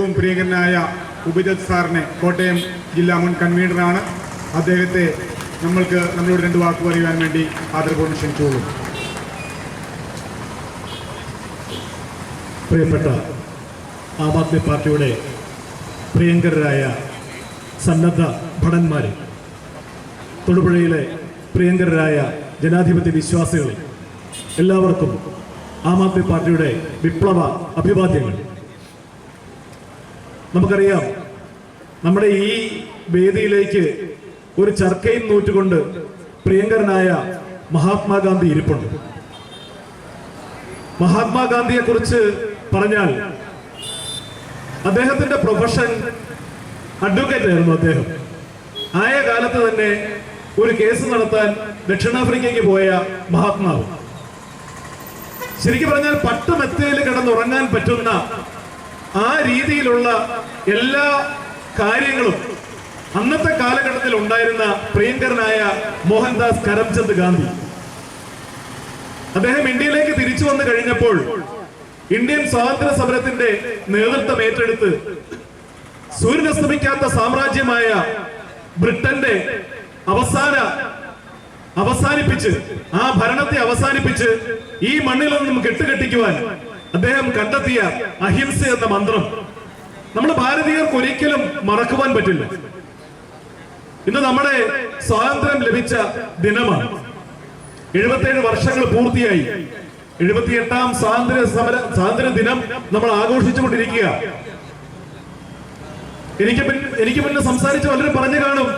ഏറ്റവും പ്രിയങ്കരനായ ഉപജിത് സാറിനെ കോട്ടയം ജില്ലാ മുൻ കൺവീനറാണ്. അദ്ദേഹത്തെ നമ്മൾക്ക് നമ്മളോട് രണ്ട് വാക്ക് പറയുവാൻ വേണ്ടി ആദരപൂർവം ക്ഷണിച്ചോളൂ പ്രിയപ്പെട്ട ആം ആദ്മി പാർട്ടിയുടെ പ്രിയങ്കരായ സന്നദ്ധ ഭടന്മാരെ തൊടുപുഴയിലെ പ്രിയങ്കരായ ജനാധിപത്യ വിശ്വാസികളെ എല്ലാവർക്കും ആം ആദ്മി പാർട്ടിയുടെ വിപ്ലവ അഭിവാദ്യങ്ങൾ. നമുക്കറിയാം. നമ്മുടെ ഈ വേദിയിലേക്ക് ഒരു ചർക്കയും നൂറ്റുകൊണ്ട് പ്രിയങ്കരനായ മഹാത്മാഗാന്ധി ഇരിപ്പുണ്ട്. മഹാത്മാഗാന്ധിയെ കുറിച്ച് പറഞ്ഞാൽ അദ്ദേഹത്തിന്റെ പ്രൊഫഷൻ അഡ്വക്കേറ്റ് ആയിരുന്നു അദ്ദേഹം. ആയ കാലത്ത് തന്നെ ഒരു കേസ് നടത്താൻ ദക്ഷിണാഫ്രിക്കയ്ക്ക് പോയ മഹാത്മാവ്. ശരിക്കും പറഞ്ഞാൽ പട്ടുമെത്തയിൽ കിടന്നുറങ്ങാൻ പറ്റുന്ന ആ രീതിയിലുള്ള എല്ലാ കാര്യങ്ങളും അന്നത്തെ കാലഘട്ടത്തിൽ ഉണ്ടായിരുന്ന പ്രിയങ്കരനായ മോഹൻദാസ് കരംചന്ദ് ഗാന്ധി. അദ്ദേഹം ഇന്ത്യയിലേക്ക് തിരിച്ചു വന്നു കഴിഞ്ഞപ്പോൾ ഇന്ത്യൻ സ്വാതന്ത്ര്യ സമരത്തിന്റെ നേതൃത്വം ഏറ്റെടുത്ത് സൂര്യനസ്തമിക്കാത്ത സാമ്രാജ്യമായ ബ്രിട്ടന്റെ അവസാന അവസാനിപ്പിച്ച് ആ ഭരണത്തെ അവസാനിപ്പിച്ച് ഈ മണ്ണിൽ നിന്നും കെട്ടുകെട്ടിക്കുവാൻ അദ്ദേഹം കണ്ടെത്തിയ അഹിംസ എന്ന മന്ത്രം നമ്മൾ ഭാരതീയർക്ക് ഒരിക്കലും മറക്കുവാൻ പറ്റില്ല. ഇന്ന് നമ്മുടെ സ്വാതന്ത്ര്യം ലഭിച്ച ദിനമാണ്. എഴുപത്തിയേഴ് വർഷങ്ങൾ പൂർത്തിയായി. എഴുപത്തിയെട്ടാം സ്വാതന്ത്ര്യ സമര സ്വാതന്ത്ര്യ ദിനം നമ്മൾ ആഘോഷിച്ചുകൊണ്ടിരിക്കുക. എനിക്ക് എനിക്ക് മുന്നേ സംസാരിച്ച് വളരെ പറഞ്ഞു കാണും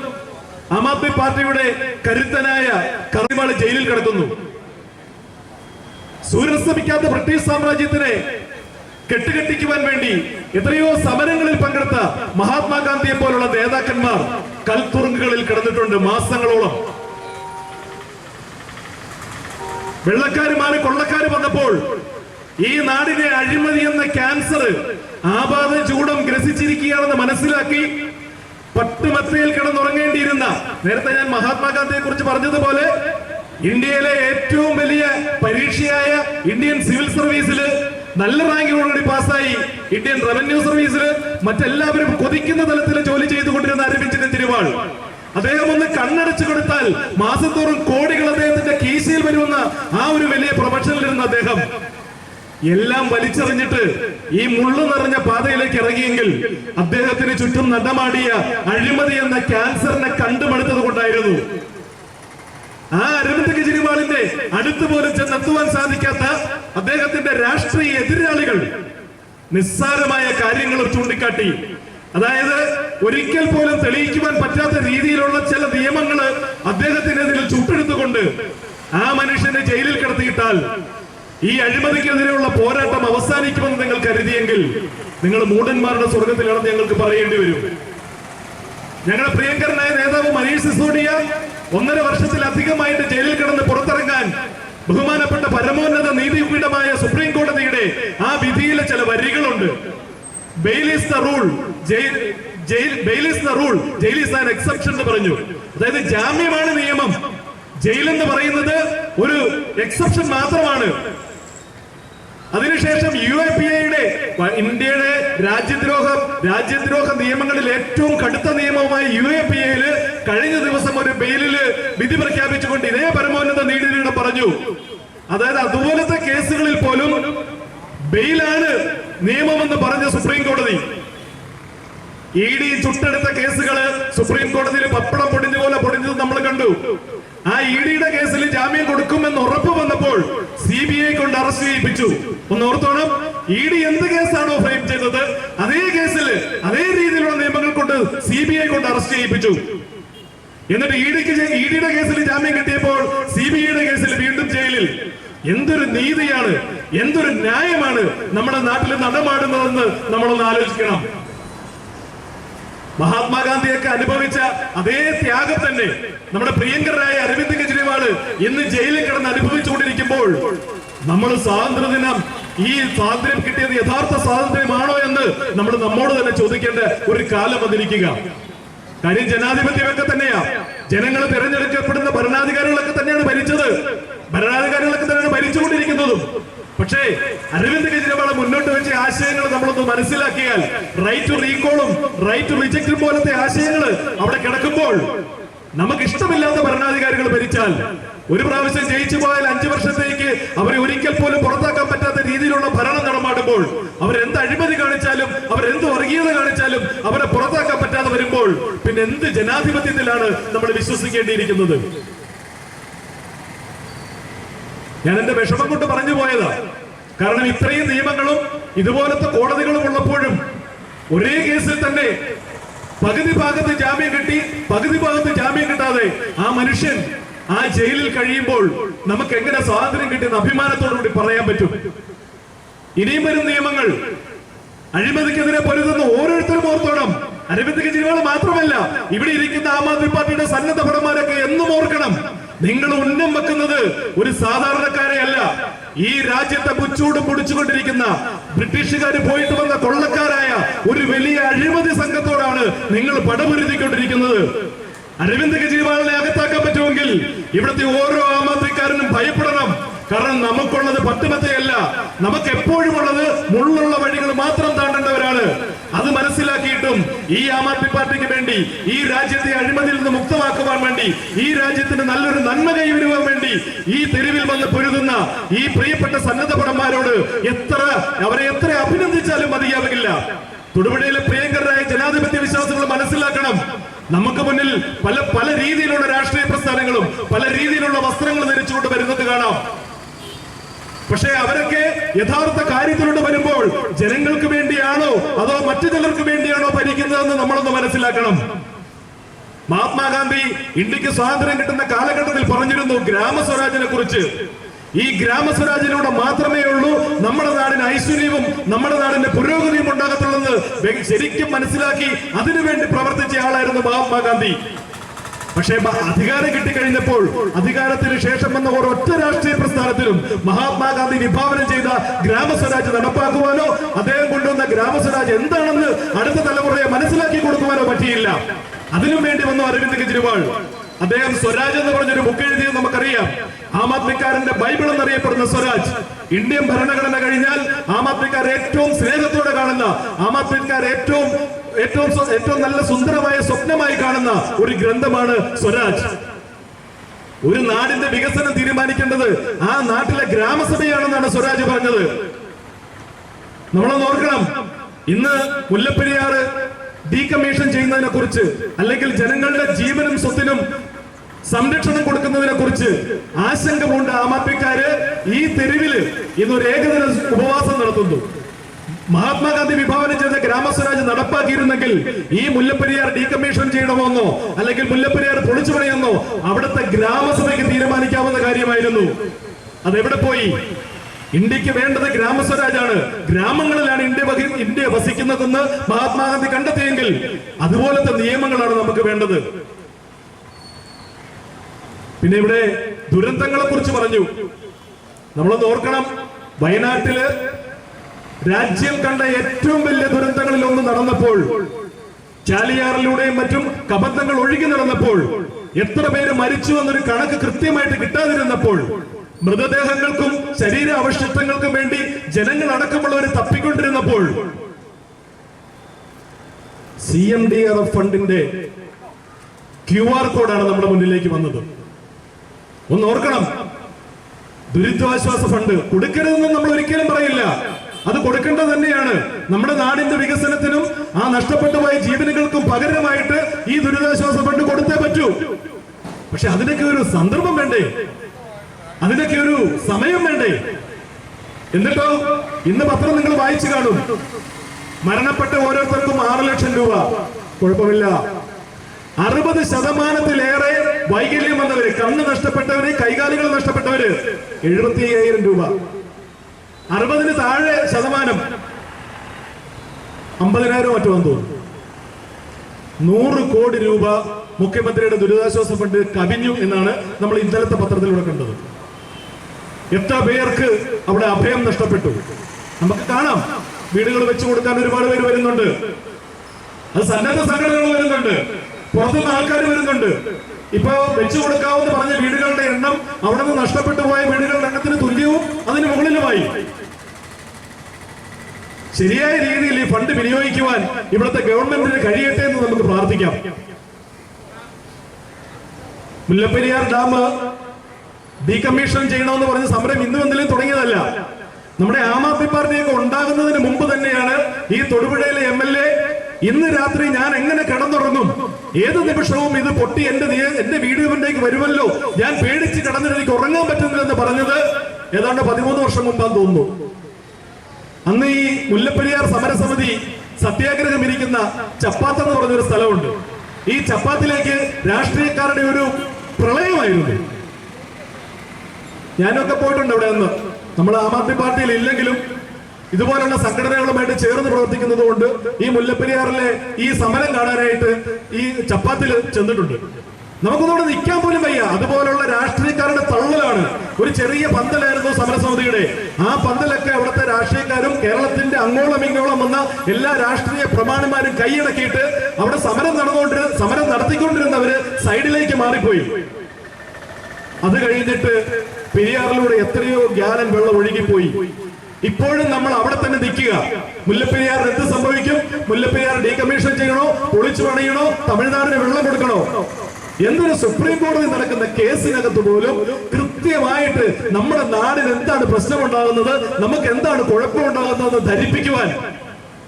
ആം ആദ്മി പാർട്ടിയുടെ കരുത്തനായ കറിവാൾ ജയിലിൽ കിടക്കുന്നു. സൂര്യസ്തമിക്കാത്ത ബ്രിട്ടീഷ് സാമ്രാജ്യത്തിനെ കെട്ടുകെട്ടിക്കുവാൻ വേണ്ടി എത്രയോ സമരങ്ങളിൽ പങ്കെടുത്ത മഹാത്മാഗാന്ധിയെ പോലുള്ള നേതാക്കന്മാർ കൽത്തുറുങ്കുകളിൽ കിടന്നിട്ടുണ്ട് മാസങ്ങളോളം. വെള്ളക്കാരുമാര് കൊള്ളക്കാര് വന്നപ്പോൾ ഈ നാടിനെ അഴിമതി എന്ന ക്യാൻസർ ആപാത ചൂടം ഗ്രസിച്ചിരിക്കുകയാണെന്ന് മനസ്സിലാക്കി പട്ടുമത്തയിൽ കിടന്നുറങ്ങേണ്ടിയിരുന്ന നേരത്തെ ഞാൻ മഹാത്മാഗാന്ധിയെ കുറിച്ച് പറഞ്ഞതുപോലെ ഇന്ത്യയിലെ ഏറ്റവും വലിയ പരീക്ഷയായ ഇന്ത്യൻ സിവിൽ സർവീസിൽ നല്ല റാങ്കിനോടുകൂടി പാസ്സായി ഇന്ത്യൻ റവന്യൂ സർവീസിൽ മറ്റെല്ലാവരും കൊതിക്കുന്ന തലത്തിൽ ജോലി ചെയ്തുകൊണ്ടിരുന്ന അരവിന്ദ് തിരുവാൾ. അദ്ദേഹം ഒന്ന് കണ്ണടച്ചു കൊടുത്താൽ മാസത്തോറും കോടികൾ അദ്ദേഹത്തിന്റെ കീശയിൽ വരുമെന്ന ആ ഒരു വലിയ പ്രൊഫഷനിലിരുന്ന അദ്ദേഹം. എല്ലാം വലിച്ചെറിഞ്ഞിട്ട് ഈ മുള്ളു നിറഞ്ഞ പാതയിലേക്ക് ഇറങ്ങിയെങ്കിൽ അദ്ദേഹത്തിന് ചുറ്റും നടമാടിയ അഴിമതി എന്ന ക്യാൻസറിനെ കണ്ടുമടുത്തത് കൊണ്ടായിരുന്നു ആ അരവിന്ദ് കെജ്രിവാളിന്റെ അടുത്ത് പോലും ചെന്നെത്തുവാൻ സാധിക്കാത്ത അദ്ദേഹത്തിന്റെ രാഷ്ട്രീയ എതിരാളികൾ നിസ്സാരമായ കാര്യങ്ങൾ ചൂണ്ടിക്കാട്ടി. അതായത് ഒരിക്കൽ പോലും തെളിയിക്കുവാൻ പറ്റാത്ത രീതിയിലുള്ള ചില നിയമങ്ങൾ അദ്ദേഹത്തിനെതിരെ ചുട്ടെടുത്തുകൊണ്ട് ആ മനുഷ്യനെ ജയിലിൽ കിടത്തിയിട്ടാൽ ഈ അഴിമതിക്കെതിരെയുള്ള പോരാട്ടം അവസാനിക്കുമെന്ന് നിങ്ങൾ കരുതിയെങ്കിൽ നിങ്ങൾ മൂടന്മാരുടെ സ്വർഗത്തിലാണെന്ന് ഞങ്ങൾക്ക് പറയേണ്ടി വരും. ഞങ്ങളുടെ പ്രിയങ്കരനായ നേതാവ് മനീഷ് സിസോഡിയ ഒന്നര വർഷത്തിലധികമായിട്ട് ജയിലിൽ കിടന്ന് പുറത്തിറങ്ങാൻ ബഹുമാനപ്പെട്ട പരമോന്നത നീതിപീഠമായ സുപ്രീം കോടതിയുടെ ആ വിധിയിലെ ചില വരികളുണ്ട്. Rule jail jail rule exception എന്ന് പറഞ്ഞു. അതായത് ജാമ്യമാണ് നിയമം. ജയിൽ എന്ന് പറയുന്നത് ഒരു എക്സെപ്ഷൻ മാത്രമാണ്. അതിനുശേഷം യു എ പി എയുടെ ഇന്ത്യയുടെ രാജ്യദ്രോഹം രാജ്യദ്രോഹ നിയമങ്ങളിൽ ഏറ്റവും കടുത്ത നിയമവുമായി യു എ പി എയിൽ കഴിഞ്ഞ ദിവസം ഒരു ബെയിലിൽ വിധി പ്രഖ്യാപിച്ചുകൊണ്ട് ഇതേ പരമോന്നത നീതിപീഠം പറഞ്ഞു. അതായത് അതുപോലത്തെ കേസുകളിൽ പോലും ബെയിലാണ് നിയമമെന്ന് പറഞ്ഞ സുപ്രീം കോടതി. ഇ ഡി ചുട്ടെടുത്ത കേസുകൾ സുപ്രീം കോടതിയിൽ പപ്പടം പൊടിഞ്ഞ പോലെ പൊടിഞ്ഞത് നമ്മൾ കണ്ടു. ആ ഇ ഡിയുടെ കേസിൽ ജാമ്യം കൊടുക്കുമെന്ന് ഉറപ്പ് വന്നപ്പോൾ സി ബി ഐ ചെയ്യിപ്പിച്ചു ഒന്ന് ഓർത്തോണം. ഇ ഡി എന്ത് കേസാണോ ഫ്രെയിം ചെയ്തത്? അതേ കേസിൽ അതേ രീതിയിലുള്ള നിയമങ്ങൾ കൊണ്ട് സി ബി ഐ കൊണ്ട് അറസ്റ്റ് ചെയ്യിപ്പിച്ചു. എന്നിട്ട് ഇ ഇ ഡിയുടെ കേസിൽ ജാമ്യം കിട്ടിയപ്പോൾ സി ബി ഐയുടെ കേസിൽ വീണ്ടും ജയിലിൽ. എന്തൊരു നീതിയാണ് എന്തൊരു ന്യായമാണ് നമ്മുടെ നാട്ടിൽ നടമാടുന്നതെന്ന് നമ്മളൊന്ന് ആലോചിക്കണം. മഹാത്മാഗാന്ധിയൊക്കെ അനുഭവിച്ച അതേ ത്യാഗം തന്നെ നമ്മുടെ പ്രിയങ്കരായ അരവിന്ദ് കെജ്രിവാൾ ഇന്ന് ജയിലിൽ കിടന്ന് അനുഭവിച്ചുകൊണ്ടിരിക്കുമ്പോൾ നമ്മൾ സ്വാതന്ത്ര്യദിനം ഈ സ്വാതന്ത്ര്യം കിട്ടിയത് യഥാർത്ഥ സ്വാതന്ത്ര്യമാണോ എന്ന് നമ്മൾ നമ്മോട് തന്നെ ചോദിക്കേണ്ട ഒരു കാലം വന്നിരിക്കുക. കാര്യം ജനാധിപത്യമൊക്കെ തന്നെയാ. ജനങ്ങൾ തിരഞ്ഞെടുക്കപ്പെടുന്ന ഭരണാധികാരികളൊക്കെ തന്നെയാണ് ഭരിച്ചത്. ഭരണാധികാരികളൊക്കെ തന്നെയാണ് ഭരിച്ചുകൊണ്ടിരിക്കുന്നതും. പക്ഷേ അരവിന്ദ് കെജ്രിവാൾ മുന്നോട്ട് വെച്ച ആശയങ്ങൾ നമ്മളൊന്ന് മനസ്സിലാക്കിയാൽ റൈറ്റ് ടു റീകോളും റൈറ്റ് ടു റിജക്റ്റും പോലത്തെ ആശയങ്ങൾ അവിടെ കിടക്കുമ്പോൾ നമുക്ക് ഇഷ്ടമില്ലാത്ത ഭരണാധികാരികൾ ഭരിച്ചാൽ ഒരു പ്രാവശ്യം ജയിച്ചു പോയാൽ അഞ്ചു വർഷത്തേക്ക് അവരെ ഒരിക്കൽ പോലും പുറത്താക്കാൻ പറ്റാത്ത രീതിയിലുള്ള ഭരണം നടമാടുമ്പോൾ അവരെന്ത് അഴിമതി കാണിച്ചാലും അവരെന്ത് വർഗീയത കാണിച്ചാലും അവരെ പുറത്താക്കാൻ പറ്റാതെ വരുമ്പോൾ പിന്നെ എന്ത് ജനാധിപത്യത്തിലാണ് നമ്മൾ വിശ്വസിക്കേണ്ടിയിരിക്കുന്നത്? ഞാൻ എന്റെ വിഷമം കൊണ്ട് പറഞ്ഞു പോയതാ. കാരണം ഇത്രയും നിയമങ്ങളും ഇതുപോലത്തെ കോടതികളും ഉള്ളപ്പോഴും ഒരേ കേസിൽ തന്നെ പകുതി ഭാഗത്ത് ജാമ്യം കിട്ടി പകുതി ഭാഗത്ത് ജാമ്യം കിട്ടാതെ ആ മനുഷ്യൻ ആ ജയിലിൽ കഴിയുമ്പോൾ നമുക്ക് എങ്ങനെ സ്വാതന്ത്ര്യം കിട്ടിയെന്ന് അഭിമാനത്തോടുകൂടി പറയാൻ പറ്റും. ഇനിയും വരും നിയമങ്ങൾ. അഴിമതിക്കെതിരെ പൊരുതുന്ന. ഓരോരുത്തരും ഓർത്തോണം. അരവിന്ദ് കെജ്രിവാൾ മാത്രമല്ല ഇവിടെ ഇരിക്കുന്ന ആം ആദ്മി പാർട്ടിയുടെ സന്നദ്ധ ഭടന്മാരൊക്കെ എന്നും ഓർക്കണം. നിങ്ങൾ ഉന്നം വെക്കുന്നത് ഒരു സാധാരണക്കാരെ അല്ല. ഈ രാജ്യത്തെ പുച്ചൂടും പൊടിച്ചുകൊണ്ടിരിക്കുന്ന ബ്രിട്ടീഷുകാർ പോയിട്ട് വന്ന കൊള്ളക്കാരായ ഒരു വലിയ അഴിമതി സംഘത്തോടാണ് നിങ്ങൾ പടപൊരുതിക്കൊണ്ടിരിക്കുന്നത്. അരവിന്ദ് കെജ്രിവാളിനെ അകത്താക്കാൻ പറ്റുമെങ്കിൽ ഇവിടുത്തെ ഓരോ ആം ആദ്മിക്കാരനും ഭയപ്പെടണം. കാരണം നമുക്കുള്ളത് പട്ടുമത്തയല്ല. നമുക്ക് എപ്പോഴും ഉള്ളത് മുള്ളുള്ള വഴികൾ മാത്രം താണ്ടേണ്ടവരാണ്. അത് മനസ്സിലാക്കിയിട്ടും ഈ ആം ആദ്മി പാർട്ടിക്ക് വേണ്ടി ഈ രാജ്യത്തെ അഴിമതിയിൽ നിന്ന് മുക്തമാക്കുവാൻ വേണ്ടി ഈ രാജ്യത്തിന് നല്ലൊരു നന്മ കൈവരുവാൻ വേണ്ടി ഈ തെരുവിൽ വന്ന് പൊരുതുന്ന ഈ പ്രിയപ്പെട്ട സന്നദ്ധ പടന്മാരോട് എത്ര അവരെ എത്ര അഭിനന്ദിച്ചാലും മതിയാവില്ല. തൊടുപുഴയിലെ പ്രിയങ്കരായ ജനാധിപത്യ വിശ്വാസങ്ങൾ മനസ്സിലാക്കണം. നമുക്ക് മുന്നിൽ പല പല രീതിയിലുള്ള രാഷ്ട്രീയ പ്രസ്ഥാനങ്ങളും പല രീതിയിലുള്ള വസ്ത്രങ്ങൾ ധരിച്ചുകൊണ്ട് വരുന്നത് കാണാം. പക്ഷേ അവരൊക്കെ യഥാർത്ഥ കാര്യത്തിലൂടെ വരുമ്പോൾ ജനങ്ങൾക്ക് വേണ്ടിയാണോ അതോ മറ്റു ചിലർക്ക് വേണ്ടിയാണോ ഭരിക്കുന്നതെന്ന് നമ്മളൊന്ന് മനസ്സിലാക്കണം. മഹാത്മാഗാന്ധി ഇന്ത്യയ്ക്ക് സ്വാതന്ത്ര്യം കിട്ടുന്ന കാലഘട്ടത്തിൽ പറഞ്ഞിരുന്നു ഗ്രാമസ്വരാജിനെ കുറിച്ച്. ഈ ഗ്രാമസ്വരാജിലൂടെ മാത്രമേ ഉള്ളൂ നമ്മുടെ നാടിന് ഐശ്വര്യവും നമ്മുടെ നാടിന്റെ പുരോഗതിയും ഉണ്ടാകത്തുള്ളെന്ന് ശരിക്കും മനസ്സിലാക്കി അതിനുവേണ്ടി പ്രവർത്തിച്ച ആളായിരുന്നു മഹാത്മാഗാന്ധി. പക്ഷേ അധികാരം കിട്ടിക്കഴിഞ്ഞപ്പോൾ അധികാരത്തിന് ശേഷം വന്ന ഒരൊറ്റ രാഷ്ട്രീയ പ്രസ്ഥാനത്തിലും മഹാത്മാഗാന്ധി വിഭാവനം ചെയ്ത ഗ്രാമസ്വരാജ് നടപ്പാക്കുവാനോ അദ്ദേഹം കൊണ്ടുവന്ന ഗ്രാമസ്വരാജ് എന്താണെന്ന് അടുത്ത തലമുറയെ മനസ്സിലാക്കി കൊടുക്കുവാനോ പറ്റിയില്ല. അതിനും വേണ്ടി വന്നു അരവിന്ദ് കെജ്രിവാൾ. അദ്ദേഹം സ്വരാജ് എന്ന് പറഞ്ഞൊരു ബുക്ക് എഴുതിയത് നമുക്കറിയാം. ആം ആദ്മിക്കാരന്റെ ബൈബിൾ എന്നറിയപ്പെടുന്ന സ്വരാജ്. ഇന്ത്യൻ ഭരണഘടന കഴിഞ്ഞാൽ ആം ആദ്മിക്കാർ ഏറ്റവും സ്നേഹത്തോടെ കാണുന്ന ആം ആദ്മിക്കാർ ഏറ്റവും ഏറ്റവും ഏറ്റവും നല്ല സുന്ദരമായ സ്വപ്നമായി കാണുന്ന ഒരു ഗ്രന്ഥമാണ് സ്വരാജ്. ഒരു നാടിന്റെ വികസനം തീരുമാനിക്കേണ്ടത് ആ നാട്ടിലെ ഗ്രാമസഭയാണെന്നാണ് സ്വരാജ് പറഞ്ഞത്. നമ്മളൊന്ന് ഓർക്കണം. ഇന്ന് മുല്ലപ്പെരിയാറ് ഡീകമ്മീഷൻ ചെയ്യുന്നതിനെ കുറിച്ച് അല്ലെങ്കിൽ ജനങ്ങളുടെ ജീവനും സ്വത്തിനും സംരക്ഷണം കൊടുക്കുന്നതിനെ കുറിച്ച് ആശങ്ക കൊണ്ട് ആം ആദ്മിക്കാര്. ഈ തെരുവിൽ ഇന്നൊരു ഏകദിന ഉപവാസം നടത്തുന്നു. മഹാത്മാഗാന്ധി വിഭാവനം ചെയ്ത ഗ്രാമസ്വരാജ് നടപ്പാക്കിയിരുന്നെങ്കിൽ ഈ മുല്ലപ്പെരിയാർ ഡീകമ്മീഷൻ ചെയ്യണമെന്നോ അല്ലെങ്കിൽ മുല്ലപ്പെരിയാർ പൊളിച്ചു പണിയെന്നോ അവിടുത്തെ ഗ്രാമസഭയ്ക്ക് തീരുമാനിക്കാവുന്ന കാര്യമായിരുന്നു. അതെവിടെ പോയി? ഇന്ത്യയ്ക്ക് വേണ്ടത് ഗ്രാമസ്വരാജാണ്. ഗ്രാമങ്ങളിലാണ് ഇന്ത്യ ഇന്ത്യ വസിക്കുന്നതെന്ന് മഹാത്മാഗാന്ധി കണ്ടെത്തിയെങ്കിൽ അതുപോലത്തെ നിയമങ്ങളാണ് നമുക്ക് വേണ്ടത്. പിന്നെ ഇവിടെ ദുരന്തങ്ങളെ കുറിച്ച് പറഞ്ഞു. നമ്മളൊന്ന് ഓർക്കണം. വയനാട്ടിൽ രാജ്യം കണ്ട ഏറ്റവും വലിയ ദുരന്തങ്ങളിൽ ഒന്ന് നടന്നപ്പോൾ ചാലിയാറിലൂടെയും മറ്റും കബന്ധങ്ങൾ ഒഴുകി നടന്നപ്പോൾ എത്ര പേര് മരിച്ചു എന്നൊരു കണക്ക് കൃത്യമായിട്ട് കിട്ടാതിരുന്നപ്പോൾ മൃതദേഹങ്ങൾക്കും ശരീര അവശിഷ്ടങ്ങൾക്കും വേണ്ടി ജനങ്ങൾ അടക്കമുള്ളവരെ തപ്പിക്കൊണ്ടിരുന്നപ്പോൾ C M D R F ഫണ്ടിന്റെ ക്യു ആർ കോഡാണ് നമ്മുടെ മുന്നിലേക്ക് വന്നത്. ഒന്ന് ഓർക്കണം. ദുരിതാശ്വാസ ഫണ്ട് കൊടുക്കരുതെന്ന് നമ്മൾ ഒരിക്കലും പറയില്ല. അത് കൊടുക്കേണ്ടത് തന്നെയാണ്. നമ്മുടെ നാടിന്റെ വികസനത്തിനും ആ നഷ്ടപ്പെട്ടു പോയ ജീവനുകൾക്കും പകരമായിട്ട് ഈ ദുരിതാശ്വാസ ഫണ്ട് കൊടുത്തേ പറ്റൂ. പക്ഷെ അതിനൊക്കെ ഒരു സന്ദർഭം വേണ്ടേ? അതിനൊക്കെ ഒരു സമയം വേണ്ടേ? എന്നിട്ടോ? ഇന്ന് പത്രം നിങ്ങൾ വായിച്ചു കാണും. മരണപ്പെട്ട ഓരോരുത്തർക്കും ആറ് ലക്ഷം രൂപ. കുഴപ്പമില്ല. അറുപത് ശതമാനത്തിലേറെ വൈകല്യം വന്നവര് കണ്ണ് നഷ്ടപ്പെട്ടവര് കൈകാലുകൾ നഷ്ടപ്പെട്ടവര് എഴുപത്തി അയ്യായിരം രൂപ. അറുപതിന് താഴെ ശതമാനം അമ്പതിനായിരം മറ്റോ വന്നു നൂറ് കോടി രൂപ മുഖ്യമന്ത്രിയുടെ ദുരിതാശ്വാസ ഫണ്ട് കവിഞ്ഞു എന്നാണ് നമ്മൾ ഇന്നലത്തെ പത്രത്തിലൂടെ കണ്ടത്. എത്ര പേർക്ക് അവിടെ അഭയം നഷ്ടപ്പെട്ടു? നമുക്ക് കാണാം. വീടുകൾ വെച്ചു കൊടുക്കാൻ ഒരുപാട് പേര് വരുന്നുണ്ട്. അത് സന്നദ്ധ സംഘടനകൾ വരുന്നുണ്ട്. പുറത്തുനിന്ന് ആൾക്കാർ വരുന്നുണ്ട്. ഇപ്പൊ വെച്ചു കൊടുക്കാവുന്ന പറഞ്ഞ വീടുകളുടെ എണ്ണം അവിടെ നിന്ന് നഷ്ടപ്പെട്ടു പോയ വീടുകളുടെ എണ്ണത്തിന് തുല്യവും അതിന് മുകളിലുമായി. ശരിയായ രീതിയിൽ ഈ ഫണ്ട് വിനിയോഗിക്കുവാൻ ഇവിടുത്തെ ഗവൺമെന്റിന് കഴിയട്ടെ എന്ന് നമുക്ക് പ്രാർത്ഥിക്കാം. മുല്ലപ്പെരിയാർ ഡാം ഡീകമ്മീഷൻ ചെയ്യണമെന്ന് പറഞ്ഞ് സമരം ഇന്നും എന്തെങ്കിലും തുടങ്ങിയതല്ല. നമ്മുടെ ആം ആദ്മി പാർട്ടിയൊക്കെ ഉണ്ടാകുന്നതിന് മുമ്പ് തന്നെയാണ് ഈ തൊടുപുഴയിലെ എം എൽ എ ഇന്ന് രാത്രി ഞാൻ എങ്ങനെ കടന്നുറങ്ങും? ഏത് നിമിഷവും ഇത് പൊട്ടി എന്റെ എന്റെ വീഡിയോയിലേക്ക് വരുമല്ലോ? ഞാൻ പേടിച്ച് കടന്നിട്ട് എനിക്ക് ഉറങ്ങാൻ പറ്റുന്നില്ലെന്ന് പറഞ്ഞത് ഏതാണ്ട് പതിമൂന്ന് വർഷം മുമ്പാന്ന് തോന്നുന്നു. അന്ന് ഈ മുല്ലപ്പെരിയാർ സമരസമിതി സത്യാഗ്രഹം ഇരിക്കുന്ന ചപ്പാത്ത് എന്ന് പറഞ്ഞൊരു സ്ഥലമുണ്ട്. ഈ ചപ്പാത്തിലേക്ക് രാഷ്ട്രീയക്കാരുടെ ഒരു പ്രളയമായിരുന്നു. ഞാനൊക്കെ പോയിട്ടുണ്ട് അവിടെ നിന്ന്. നമ്മൾ ആം ആദ്മി പാർട്ടിയിൽ ഇല്ലെങ്കിലും ഇതുപോലുള്ള സംഘടനകളുമായിട്ട് ചേർന്ന് പ്രവർത്തിക്കുന്നത് കൊണ്ട് ഈ മുല്ലപ്പെരിയാറിലെ ഈ സമരം കാണാനായിട്ട് ഈ ചപ്പാത്തിൽ ചെന്നിട്ടുണ്ട്. നമുക്കൊന്നുകൂടെ നിൽക്കാൻ പോലും വയ്യ. അതുപോലുള്ള രാഷ്ട്രീയക്കാരുടെ തള്ളലാണ്. ഒരു ചെറിയ പന്തലായിരുന്നു സമരസമിതിയുടെ. ആ പന്തലൊക്കെ അവിടുത്തെ രാഷ്ട്രീയക്കാരും കേരളത്തിന്റെ അങ്ങോളം ഇങ്ങോളം വന്ന എല്ലാ രാഷ്ട്രീയ പ്രമാണിമാരും കൈയടക്കിയിട്ട് അവിടെ സമരം നടന്നുകൊണ്ടിരുന്ന സമരം നടത്തിക്കൊണ്ടിരുന്നവര് സൈഡിലേക്ക് മാറിപ്പോയി. അത് കഴിഞ്ഞിട്ട് പെരിയാറിലൂടെ എത്രയോ ഗ്യാലൻ വെള്ളം ഒഴുകിപ്പോയി. ഇപ്പോഴും നമ്മൾ അവിടെ തന്നെ നിൽക്കുക. മുല്ലപ്പെരിയാർ എന്ത് സംഭവിക്കും? മുല്ലപ്പെരിയാർ ഡീകമ്മീഷൻ ചെയ്യണോ? പൊളിച്ചു പണിയണോ? തമിഴ്നാടിന് വെള്ളം കൊടുക്കണോ? എന്തൊരു സുപ്രീം കോടതി നടക്കുന്ന കേസിനകത്ത് പോലും കൃത്യമായിട്ട് നമ്മുടെ നാടിന് എന്താണ് പ്രശ്നമുണ്ടാകുന്നത്? നമുക്ക് എന്താണ് കുഴപ്പമുണ്ടാകുന്നതെന്ന് ധരിപ്പിക്കുവാൻ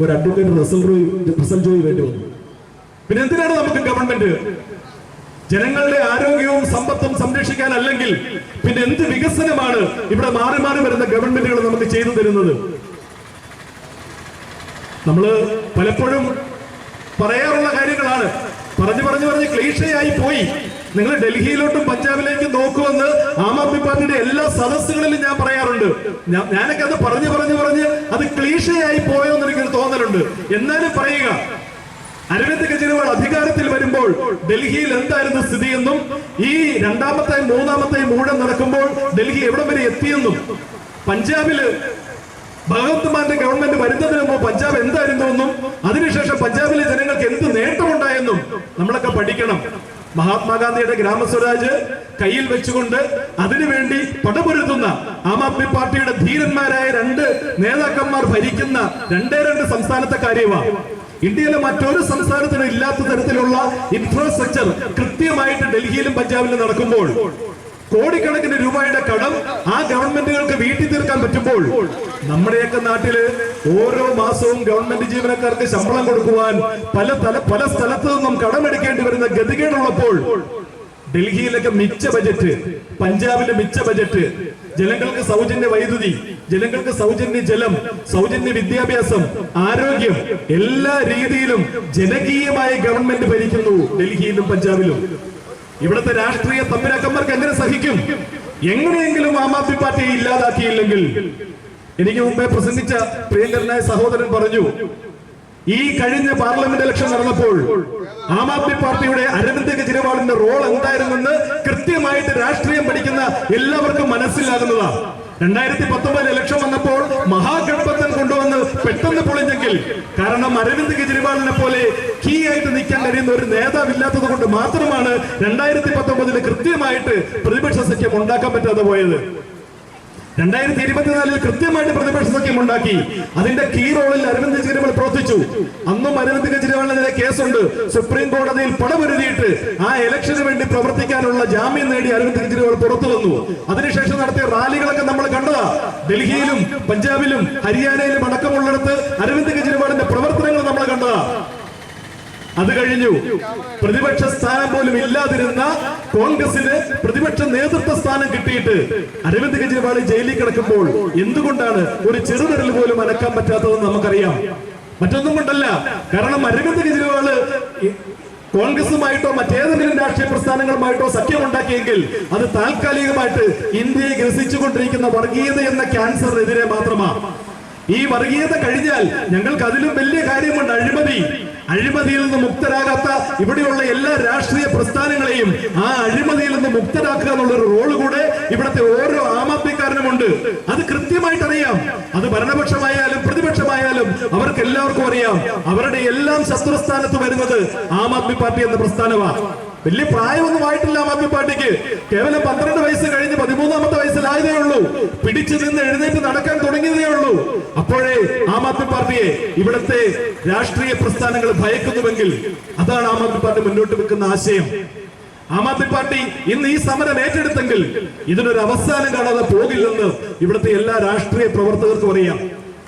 ഒരു അഡ്വക്കേറ്റ് റിസൾട്ട് റസൽ ജോയി വേണ്ടി വന്നു. പിന്നെ എന്തിനാണ് നമുക്ക് ഗവൺമെന്റ് ജനങ്ങളുടെ ആരോഗ്യവും സമ്പത്തും സംരക്ഷിക്കാൻ അല്ലെങ്കിൽ പിന്നെ എന്ത് വികസനമാണ് ഇവിടെ മാറി മാറി വരുന്ന ഗവൺമെന്റുകൾ നമുക്ക് ചെയ്തു തരുന്നത്? നമ്മൾ പലപ്പോഴും പറയാറുള്ള കാര്യങ്ങളാണ്. പറഞ്ഞു പറഞ്ഞു പറഞ്ഞ് ക്ലീഷയായി പോയി. നിങ്ങൾ ഡൽഹിയിലോട്ടും പഞ്ചാബിലേക്കും നോക്കുമെന്ന് ആം ആദ്മി പാർട്ടിയുടെ എല്ലാ സദസ്സുകളിലും ഞാൻ പറയാറുണ്ട്. ഞാനൊക്കെ അത് പറഞ്ഞു പറഞ്ഞു പറഞ്ഞ് അത് ക്ലീഷയായി പോയോ എന്ന് എനിക്കൊരു തോന്നലുണ്ട്. എന്നാലും പറയുക അരവിന്ദ് കെജ്രിവാൾ അധികാരത്തിൽ വരുമ്പോൾ ഡൽഹിയിൽ എന്തായിരുന്നു സ്ഥിതിയെന്നും ഈ രണ്ടാമത്തെ മൂന്നാമത്തെ ഊഴം നടക്കുമ്പോൾ ഡൽഹി എവിടം വരെ എത്തിയെന്നും പഞ്ചാബിൽ ഭഗവത് മാന്റെ ഗവൺമെന്റ് വരുന്നതിന് മുമ്പ് പഞ്ചാബ് എന്തായിരുന്നു എന്നും അതിനുശേഷം പഞ്ചാബിലെ ജനങ്ങൾക്ക് എന്ത് നേട്ടമുണ്ടായെന്നും നമ്മളൊക്കെ പഠിക്കണം. മഹാത്മാഗാന്ധിയുടെ ഗ്രാമസ്വരാജ് കയ്യിൽ വെച്ചുകൊണ്ട് അതിനുവേണ്ടി പടപൊരുത്തുന്ന ആം ആദ്മി പാർട്ടിയുടെ ധീരന്മാരായ രണ്ട് നേതാക്കന്മാർ ഭരിക്കുന്ന രണ്ടേ രണ്ട് സംസ്ഥാനത്തെ കാര്യമാണ് ഇന്ത്യയിലെ മറ്റൊരു സംസ്ഥാനത്തിനും ഇല്ലാത്ത തരത്തിലുള്ള ഇൻഫ്രാസ്ട്രക്ചർ കൃത്യമായിട്ട് ഡൽഹിയിലും പഞ്ചാബിലും നടക്കുമ്പോൾ കോടിക്കണക്കിന് രൂപയുടെ കടം ആ ഗവൺമെന്റുകൾക്ക് വീട്ടിൽ തീർക്കാൻ പറ്റുമ്പോൾ നമ്മുടെയൊക്കെ നാട്ടിൽ ഓരോ മാസവും ഗവൺമെന്റ് ജീവനക്കാർക്ക് ശമ്പളം കൊടുക്കുവാൻ പല തല പല സ്ഥലത്തു നിന്നും കടമെടുക്കേണ്ടി വരുന്ന ഗതികേടുള്ളപ്പോൾ ഡൽഹിയിലൊക്കെ മിച്ച ബജറ്റ് പഞ്ചാബിലെ മിച്ച ബജറ്റ് ജനങ്ങൾക്ക് സൗജന്യ വൈദ്യുതി ജനങ്ങൾക്ക് സൗജന്യ ജലം സൗജന്യ വിദ്യാഭ്യാസം ആരോഗ്യം എല്ലാ രീതിയിലും ജനകീയമായ ഗവൺമെന്റ് ഭരിക്കുന്നു ഡൽഹിയിലും പഞ്ചാബിലും. ഇവിടുത്തെ രാഷ്ട്രീയ തമ്മിലക്കന്മാർക്ക് എങ്ങനെ സഹിക്കും? എങ്ങനെയെങ്കിലും ആം ആദ്മി പാർട്ടിയെ ഇല്ലാതാക്കിയില്ലെങ്കിൽ. എനിക്ക് മുമ്പേ പ്രസംഗിച്ച പ്രിയങ്കരനായ സഹോദരൻ പറഞ്ഞു ഈ കഴിഞ്ഞ പാർലമെന്റ് ഇലക്ഷൻ നടന്നപ്പോൾ ആം ആദ്മി പാർട്ടിയുടെ അരവിന്ദ് കെജ്രിവാളിന്റെ റോൾ എന്തായിരുന്നെന്ന് കൃത്യമായിട്ട് രാഷ്ട്രീയം പഠിക്കുന്ന എല്ലാവർക്കും മനസ്സിലാകുന്നതാണ്. രണ്ടായിരത്തി പത്തൊമ്പതിൽ ഇലക്ഷൻ വന്നപ്പോൾ മഹാഗണപത്തൻ കൊണ്ടുവന്ന് പെട്ടെന്ന് പൊളിഞ്ഞെങ്കിൽ കാരണം അരവിന്ദ് കെജ്രിവാളിനെ പോലെ കീ ആയിട്ട് നിൽക്കാൻ കഴിയുന്ന ഒരു നേതാവില്ലാത്തത് കൊണ്ട് മാത്രമാണ് രണ്ടായിരത്തി പത്തൊമ്പതിൽ കൃത്യമായിട്ട് പ്രതിപക്ഷ സഖ്യം ഉണ്ടാക്കാൻ പറ്റാതെ പോയത്. രണ്ടായിരത്തി ഇരുപത്തിനാലിൽ കൃത്യമായിട്ട് പ്രതിപക്ഷ സഖ്യം ഉണ്ടാക്കി. അതിന്റെ കീ റോളിൽ അരവിന്ദ് കെജ്രിവാൾ പ്രവർത്തിച്ചു. അന്നും അരവിന്ദ് കെജ്രിവാളിനെതിരെ കേസുണ്ട്. സുപ്രീം കോടതിയിൽ പടമൊരുതിയിട്ട് ആ ഇലക്ഷന് വേണ്ടി പ്രവർത്തിക്കാനുള്ള ജാമ്യം നേടി അരവിന്ദ് കെജ്രിവാൾ പുറത്തു വന്നു. അതിനുശേഷം നടത്തിയ റാലികളൊക്കെ നമ്മൾ കണ്ടതാ. ഡൽഹിയിലും പഞ്ചാബിലും ഹരിയാനയിലും അടക്കമുള്ളിടത്ത് അരവിന്ദ് കെജ്രിവാളിന്റെ പ്രവർത്തനങ്ങൾ നമ്മൾ കണ്ടതാ. അത് കഴിഞ്ഞു. പ്രതിപക്ഷ സ്ഥാനം പോലും ഇല്ലാതിരുന്ന കോൺഗ്രസിന് പ്രതിപക്ഷ നേതൃത്വ സ്ഥാനം കിട്ടിയിട്ട് അരവിന്ദ് കെജ്രിവാൾ ജയിലിൽ കിടക്കുമ്പോൾ എന്തുകൊണ്ടാണ് ഒരു ചെറുവിരൽ പോലും അനക്കാൻ പറ്റാത്തതെന്ന് നമുക്കറിയാം. മറ്റൊന്നും കൊണ്ടല്ല. കാരണം അരവിന്ദ് കെജ്രിവാൾ കോൺഗ്രസുമായിട്ടോ മറ്റേതെങ്കിലും രാഷ്ട്രീയ പ്രസ്ഥാനങ്ങളുമായിട്ടോ സഖ്യമുണ്ടാക്കിയെങ്കിൽ അത് താൽക്കാലികമായിട്ട് ഇന്ത്യയെ ഗ്രസിച്ചുകൊണ്ടിരിക്കുന്ന വർഗീയത എന്ന ക്യാൻസറിനെതിരെ മാത്രമാണ് ഈ വർഗീയത കഴിഞ്ഞാൽ ഞങ്ങൾക്ക് അതിലും വലിയ കാര്യമുണ്ട്. അഴിമതി. അഴിമതിയിൽ നിന്ന് മുക്തരാകാത്ത ഇവിടെയുള്ള എല്ലാ രാഷ്ട്രീയ പ്രസ്ഥാനങ്ങളെയും ആ അഴിമതിയിൽ നിന്ന് മുക്തരാക്കുക എന്നുള്ള ഒരു റോൾ കൂടെ ഇവിടുത്തെ ഓരോ ആം ആദ്മിക്കാരനുമുണ്ട് അത് കൃത്യമായിട്ട് അറിയാം അത് ഭരണപക്ഷമായാലും പ്രതിപക്ഷമായാലും അവർക്ക് അറിയാം. അവരുടെ എല്ലാം ശത്രുസ്ഥാനത്ത് വരുന്നത് ആം ആദ്മി പാർട്ടി എന്ന പ്രസ്ഥാനമാണ് വലിയ പ്രായമൊന്നും ആയിട്ടില്ല ആം ആദ്മി പാർട്ടിക്ക്. കേവലം പന്ത്രണ്ട് വയസ്സ് കഴിഞ്ഞ് പതിമൂന്നാമത്തെ വയസ്സിലായതേ ഉള്ളൂ. പിടിച്ചു നിന്ന് എഴുന്നേറ്റ് നടക്കാൻ തുടങ്ങിയതേ ഉള്ളൂ. അപ്പോഴേ ആം ആദ്മി പാർട്ടിയെ ഇവിടുത്തെ രാഷ്ട്രീയ പ്രസ്ഥാനങ്ങൾ ഭയക്കുന്നുവെങ്കിൽ അതാണ് ആം ആദ്മി പാർട്ടി മുന്നോട്ട് വെക്കുന്ന ആശയം. ആം ആദ്മി പാർട്ടി ഇന്ന് ഈ സമരം ഏറ്റെടുത്തെങ്കിൽ ഇതിനൊരു അവസാനം കാണാതെ പോകില്ലെന്ന് ഇവിടുത്തെ എല്ലാ രാഷ്ട്രീയ പ്രവർത്തകർക്കും അറിയാം.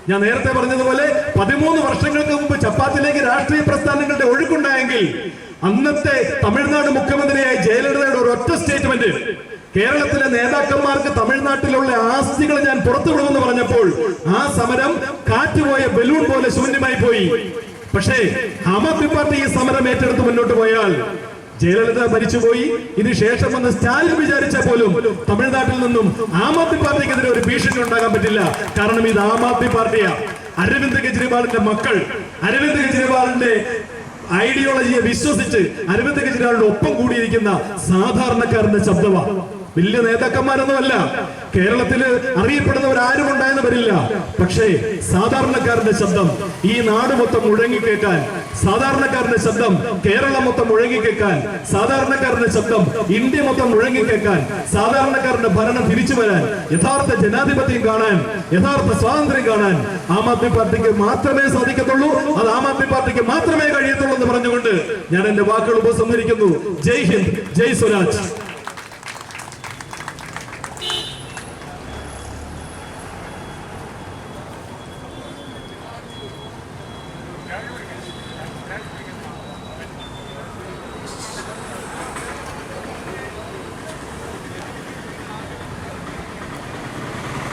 ഞാൻ നേരത്തെ പറഞ്ഞതുപോലെ പതിമൂന്ന് വർഷങ്ങൾക്ക് മുമ്പ് ചപ്പാത്തിലേക്ക് രാഷ്ട്രീയ പ്രസ്ഥാനങ്ങളുടെ ഒഴുക്കുണ്ടായെങ്കിൽ അന്നത്തെ തമിഴ്നാട് മുഖ്യമന്ത്രിയായി ജയലളിതയുടെ ഒരു ഒറ്റ സ്റ്റേറ്റ്മെന്റ് കേരളത്തിലെ നേതാക്കന്മാർക്ക് തമിഴ്നാട്ടിലുള്ള ആസ്തികൾ ഞാൻ പുറത്തുവിടുമെന്ന് പറഞ്ഞപ്പോൾ ആ സമരം കാറ്റുപോയ ബലൂൺ പോലെ ശൂന്യമായി പോയി. പക്ഷേ ആം ആദ്മി പാർട്ടി ഈ സമരം ഏറ്റെടുത്ത് മുന്നോട്ട് പോയാൽ ജയലളിത മരിച്ചുപോയി. ഇതിനു ശേഷം വന്ന് സ്റ്റാലിൻ വിചാരിച്ച പോലും തമിഴ്നാട്ടിൽ നിന്നും ആം ആദ്മി പാർട്ടിക്കെതിരെ ഒരു ഭീഷണി ഉണ്ടാകാൻ പറ്റില്ല. കാരണം ഇത് ആം ആദ്മി പാർട്ടിയാണ് അരവിന്ദ് കെജ്രിവാളിന്റെ മക്കൾ അരവിന്ദ് കെജ്രിവാളിന്റെ ഐഡിയോളജിയെ വിശ്വസിച്ച് അരവിന്ദ് കെജ്രിവാളിന്റെ ഒപ്പം കൂടിയിരിക്കുന്ന സാധാരണക്കാരന്റെ ശബ്ദമാണ് വലിയ നേതാക്കന്മാരൊന്നുമല്ല. കേരളത്തിൽ അറിയപ്പെടുന്നവരാരും ഉണ്ടായെന്ന് വരില്ല. പക്ഷേ സാധാരണക്കാരന്റെ ശബ്ദം ഈ നാട് മൊത്തം മുഴങ്ങിക്കേക്കാൻ സാധാരണക്കാരന്റെ ശബ്ദം കേരളം മൊത്തം മുഴങ്ങിക്കേക്കാൻ സാധാരണക്കാരന്റെ ശബ്ദം ഇന്ത്യ മൊത്തം മുഴങ്ങിക്കേക്കാൻ സാധാരണക്കാരന്റെ ഭരണം തിരിച്ചു വരാൻ യഥാർത്ഥ ജനാധിപത്യം കാണാൻ യഥാർത്ഥ സ്വാതന്ത്ര്യം കാണാൻ ആം ആദ്മി പാർട്ടിക്ക് മാത്രമേ സാധിക്കത്തുള്ളൂ. അത് ആം ആദ്മി പാർട്ടിക്ക് മാത്രമേ കഴിയത്തുള്ളൂ എന്ന് പറഞ്ഞുകൊണ്ട് ഞാൻ എന്റെ വാക്കുകൾ ഉപസംഹരിക്കുന്നു. ജയ് ഹിന്ദ് ജയ് സ്വരാജ്.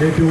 ഏറ്റവും